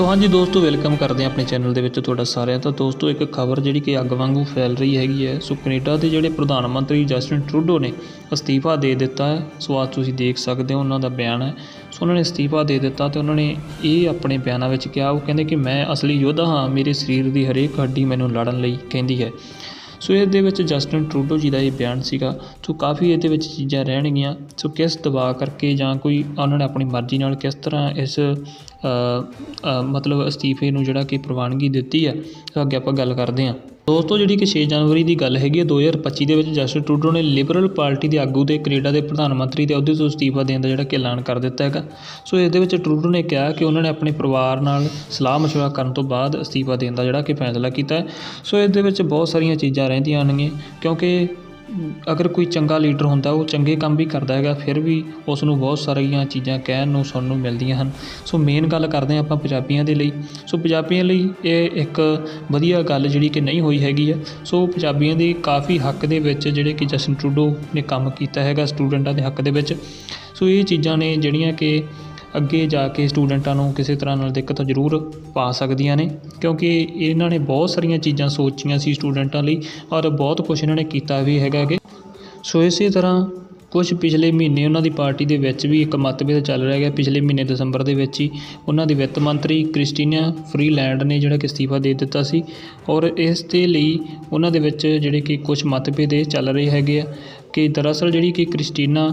ਸੋ ਹਾਂਜੀ ਦੋਸਤੋ ਵੈਲਕਮ ਕਰਦੇ ਹਾਂ ਆਪਣੇ ਚੈਨਲ ਦੇ ਵਿੱਚ ਤੁਹਾਡਾ ਸਾਰਿਆਂ ਦਾ। ਦੋਸਤੋ, ਇੱਕ ਖਬਰ ਜਿਹੜੀ ਕਿ ਅੱਗ ਵਾਂਗੂ ਫੈਲ ਰਹੀ ਹੈਗੀ ਹੈ। ਸੋ ਕੈਨੇਡਾ ਦੇ ਜਿਹੜੇ ਪ੍ਰਧਾਨ ਮੰਤਰੀ ਜਸਟਿਨ ਟਰੂਡੋ ਨੇ ਅਸਤੀਫਾ ਦੇ ਦਿੱਤਾ ਹੈ। ਸੋ ਅੱਜ ਤੁਸੀਂ ਦੇਖ ਸਕਦੇ ਹੋ ਉਹਨਾਂ ਦਾ ਬਿਆਨ ਹੈ। ਸੋ ਉਹਨਾਂ ਨੇ ਅਸਤੀਫਾ ਦੇ ਦਿੱਤਾ ਤੇ ਉਹਨਾਂ ਨੇ ਇਹ ਆਪਣੇ ਬਿਆਨਾਂ ਵਿੱਚ ਕਿਹਾ, ਉਹ ਕਹਿੰਦੇ ਕਿ ਮੈਂ ਅਸਲੀ ਯੋਧਾ ਹਾਂ, ਮੇਰੇ ਸਰੀਰ ਦੀ ਹਰੇਕ ਹੱਡੀ ਮੈਨੂੰ ਲੜਨ ਲਈ ਕਹਿੰਦੀ ਹੈ। ਸੋ ਇਸ ਦੇ ਵਿੱਚ ਜਸਟਿਨ ਟਰੂਡੋ ਜੀ ਦਾ ਇਹ ਬਿਆਨ ਸੀਗਾ। ਸੋ ਕਾਫੀ ਇਹਦੇ ਵਿੱਚ ਚੀਜ਼ਾਂ ਰਹਿਣਗੀਆਂ। ਸੋ ਕਿਸ ਦਬਾਅ ਕਰਕੇ ਜਾਂ ਕੋਈ ਉਹਨਾਂ ਨੇ ਆਪਣੀ ਮਰਜ਼ੀ ਨਾਲ ਕਿਸ ਤਰ੍ਹਾਂ ਇਸ ਮਤਲਬ ਅਸਤੀਫੇ ਨੂੰ ਜਿਹੜਾ ਕਿ ਪ੍ਰਵਾਨਗੀ ਦਿੱਤੀ ਹੈ ਸੋ ਅੱਗੇ ਆਪਾਂ ਗੱਲ ਕਰਦੇ ਹਾਂ। ਦੋਸਤੋ, ਜਿਹੜੀ ਕਿ 6 ਜਨਵਰੀ ਦੀ ਗੱਲ ਹੈਗੀ ਹੈ 2025 ਦੇ ਵਿੱਚ ਜਸਟਿਸ ਟਰੂਡੋ ਨੇ ਲਿਬਰਲ ਪਾਰਟੀ ਦੇ ਆਗੂ ਤੇ ਕੈਨੇਡਾ ਦੇ ਪ੍ਰਧਾਨ ਮੰਤਰੀ ਦੇ ਅਹੁਦੇ ਤੋਂ ਅਸਤੀਫਾ ਦੇਣ ਦਾ ਜਿਹੜਾ ਕਿ ਐਲਾਨ ਕਰ ਦਿੱਤਾ ਹੈਗਾ। ਸੋ ਇਸ ਦੇ ਵਿੱਚ ਟਰੂਡੋ ਨੇ ਕਿਹਾ ਕਿ ਉਹਨਾਂ ਨੇ ਆਪਣੇ ਪਰਿਵਾਰ ਨਾਲ ਸਲਾਹ ਮਸ਼ਵਰਾ ਕਰਨ ਤੋਂ ਬਾਅਦ ਅਸਤੀਫਾ ਦੇਣ ਦਾ ਜਿਹੜਾ ਕਿ ਫੈਸਲਾ ਕੀਤਾ ਸੋ ਇਸ ਦੇ ਵਿੱਚ ਬਹੁਤ ਸਾਰੀਆਂ ਚੀਜ਼ਾਂ ਰਹਿੰਦੀਆਂ ਹੋਣਗੀਆਂ, ਕਿਉਂਕਿ ਅਗਰ ਕੋਈ ਚੰਗਾ ਲੀਡਰ ਹੁੰਦਾ, ਉਹ ਚੰਗੇ ਕੰਮ ਵੀ ਕਰਦਾ ਹੈਗਾ, ਫਿਰ ਵੀ ਉਸ ਨੂੰ ਬਹੁਤ ਸਾਰੀਆਂ ਚੀਜ਼ਾਂ ਕਹਿਣ ਨੂੰ, ਸੁਣਨ ਨੂੰ ਮਿਲਦੀਆਂ ਹਨ। ਸੋ ਮੇਨ ਗੱਲ ਕਰਦੇ ਹਾਂ ਆਪਾਂ ਪੰਜਾਬੀਆਂ ਦੇ ਲਈ। ਸੋ ਪੰਜਾਬੀਆਂ ਲਈ ਇਹ ਇੱਕ ਵਧੀਆ ਗੱਲ ਜਿਹੜੀ ਕਿ ਨਹੀਂ ਹੋਈ ਹੈਗੀ ਆ। ਸੋ ਪੰਜਾਬੀਆਂ ਦੇ ਕਾਫੀ ਹੱਕ ਦੇ ਵਿੱਚ ਜਿਹੜੇ ਕਿ ਜਸ਼ਨ ਟਰੂਡੋ ਨੇ ਕੰਮ ਕੀਤਾ ਹੈਗਾ, ਸਟੂਡੈਂਟਾਂ ਦੇ ਹੱਕ ਦੇ ਵਿੱਚ। ਸੋ ਇਹ ਚੀਜ਼ਾਂ ਨੇ ਜਿਹੜੀਆਂ ਕਿ ਅੱਗੇ ਜਾ ਕੇ ਸਟੂਡੈਂਟਾਂ ਨੂੰ ਕਿਸੇ ਤਰ੍ਹਾਂ ਨਾਲ ਦਿੱਕਤ ਜ਼ਰੂਰ ਪਾ ਸਕਦੀਆਂ ਨੇ, ਕਿਉਂਕਿ ਇਹਨਾਂ ਨੇ ਬਹੁਤ ਸਾਰੀਆਂ ਚੀਜ਼ਾਂ ਸੋਚੀਆਂ ਸੀ ਸਟੂਡੈਂਟਾਂ ਲਈ ਔਰ ਬਹੁਤ ਕੁਝ ਇਹਨਾਂ ਨੇ ਕੀਤਾ ਵੀ ਹੈਗਾ ਕਿ ਸੋ ਇਸੇ ਤਰ੍ਹਾਂ ਕੁਝ ਪਿਛਲੇ ਮਹੀਨੇ ਉਹਨਾਂ ਦੀ ਪਾਰਟੀ ਦੇ ਵਿੱਚ ਵੀ ਇੱਕ ਮਤਭੇਦ ਚੱਲ ਰਿਹਾ ਹੈ ਪਿਛਲੇ ਮਹੀਨੇ ਦਸੰਬਰ ਦੇ ਵਿੱਚ ਹੀ। ਉਹਨਾਂ ਦੀ ਵਿੱਤ ਮੰਤਰੀ ਕ੍ਰਿਸਟੀਨਾ ਫਰੀਲੈਂਡ ਨੇ ਜਿਹੜਾ ਕਿ ਅਸਤੀਫਾ ਦੇ ਦਿੱਤਾ ਸੀ ਔਰ ਇਸ ਦੇ ਲਈ ਉਹਨਾਂ ਦੇ ਵਿੱਚ ਜਿਹੜੇ ਕਿ ਕੁਝ ਮਤਭੇਦ ਇਹ ਚੱਲ ਰਹੇ ਹੈਗੇ ਆ ਕਿ ਦਰਅਸਲ ਜਿਹੜੀ ਕਿ ਕ੍ਰਿਸਟੀਨਾ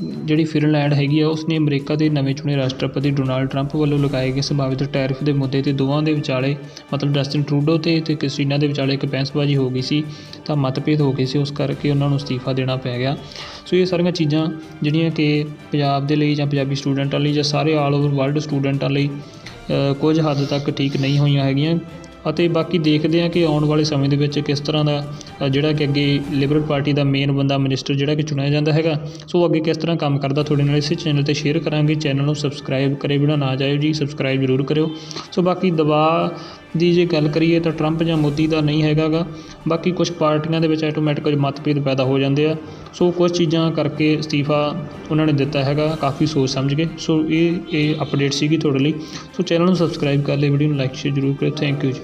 ਜਿਹੜੀ ਫਿਨਲੈਂਡ ਹੈਗੀ ਆ, ਉਸਨੇ ਅਮਰੀਕਾ ਦੇ ਨਵੇਂ ਚੁਣੇ ਰਾਸ਼ਟਰਪਤੀ ਡੋਨਾਲਡ ਟਰੰਪ ਵੱਲੋਂ ਲਗਾਏ ਗਏ ਸੰਭਾਵਿਤ ਟੈਰਿਫ ਦੇ ਮੁੱਦੇ ਤੇ ਦੋਵਾਂ ਦੇ ਵਿਚਾਲੇ, ਮਤਲਬ ਜਸਟਿਨ ਟਰੂਡੋ ਤੇ ਤੇ ਕ੍ਰਿਸਟੀਨਾ ਦੇ ਵਿਚਾਲੇ ਇੱਕ ਬਹਿਸਬਾਜ਼ੀ ਹੋ ਗਈ ਸੀ, ਤਾਂ ਮਤਭੇਦ ਹੋ ਗਏ ਸੀ, ਉਸ ਕਰਕੇ ਉਹਨਾਂ ਨੂੰ ਅਸਤੀਫਾ ਦੇਣਾ ਪੈ ਗਿਆ। ਸੋ ਇਹ ਸਾਰੀਆਂ ਚੀਜ਼ਾਂ ਜਿਹੜੀਆਂ ਕਿ ਪੰਜਾਬ ਦੇ ਲਈ ਜਾਂ ਪੰਜਾਬੀ ਸਟੂਡੈਂਟਾਂ ਲਈ ਜਾਂ ਸਾਰੇ ਆਲ ਓਵਰ ਵਰਲਡ ਸਟੂਡੈਂਟਾਂ ਲਈ ਕੁਝ ਹੱਦ ਤੱਕ ਠੀਕ ਨਹੀਂ ਹੋਈਆਂ ਹੈਗੀਆਂ। ਅਤੇ ਬਾਕੀ ਦੇਖਦੇ ਹਾਂ ਕਿ ਆਉਣ ਵਾਲੇ ਸਮੇਂ ਦੇ ਵਿੱਚ ਕਿਸ ਤਰ੍ਹਾਂ ਦਾ ਜਿਹੜਾ ਕਿ ਅੱਗੇ ਲਿਬਰਲ ਪਾਰਟੀ ਦਾ ਮੇਨ ਬੰਦਾ ਮਿਨਿਸਟਰ ਜਿਹੜਾ ਕਿ ਚੁਣਿਆ ਜਾਂਦਾ ਹੈਗਾ। ਸੋ ਅੱਗੇ ਕਿਸ ਤਰ੍ਹਾਂ ਕੰਮ ਕਰਦਾ ਤੁਹਾਡੇ ਨਾਲ ਇਸੇ ਚੈਨਲ ਤੇ ਸ਼ੇਅਰ ਕਰਾਂਗੇ। ਚੈਨਲ ਨੂੰ ਸਬਸਕ੍ਰਾਈਬ ਕਰੇ ਬਿਨਾ ਨਾ ਜਾਇਓ ਜੀ ਸਬਸਕ੍ਰਾਈਬ ਜ਼ਰੂਰ ਕਰਿਓ। ਸੋ ਬਾਕੀ ਦਬਾਅ ਦੀ ਜੇ ਗੱਲ ਕਰੀਏ ਤਾਂ ਟਰੰਪ ਜਾਂ ਮੋਦੀ ਦਾ ਨਹੀਂ ਹੈਗਾਗਾ ਬਾਕੀ ਕੁਝ ਪਾਰਟੀਆਂ ਦੇ ਵਿੱਚ ਆਟੋਮੈਟਿਕ ਮਤਭੇਦ ਪੈਦਾ ਹੋ ਜਾਂਦੇ ਆ। ਸੋ ਕੁਝ ਚੀਜ਼ਾਂ ਕਰਕੇ ਅਸਤੀਫਾ ਉਹਨਾਂ ਨੇ ਦਿੱਤਾ ਹੈਗਾ, ਕਾਫੀ ਸੋਚ ਸਮਝ ਕੇ। ਸੋ ਇਹ ਇਹ ਅਪਡੇਟ ਸੀਗੀ ਤੁਹਾਡੇ ਲਈ। ਸੋ ਚੈਨਲ ਨੂੰ ਸਬਸਕ੍ਰਾਈਬ ਕਰ ਲਿਓ ਵੀਡੀਓ ਨੂੰ ਲਾਈਕ ਸ਼ੇਅਰ ਜ਼ਰੂਰ ਕਰਿਓ। ਥੈਂਕ ਯੂ ਜੀ।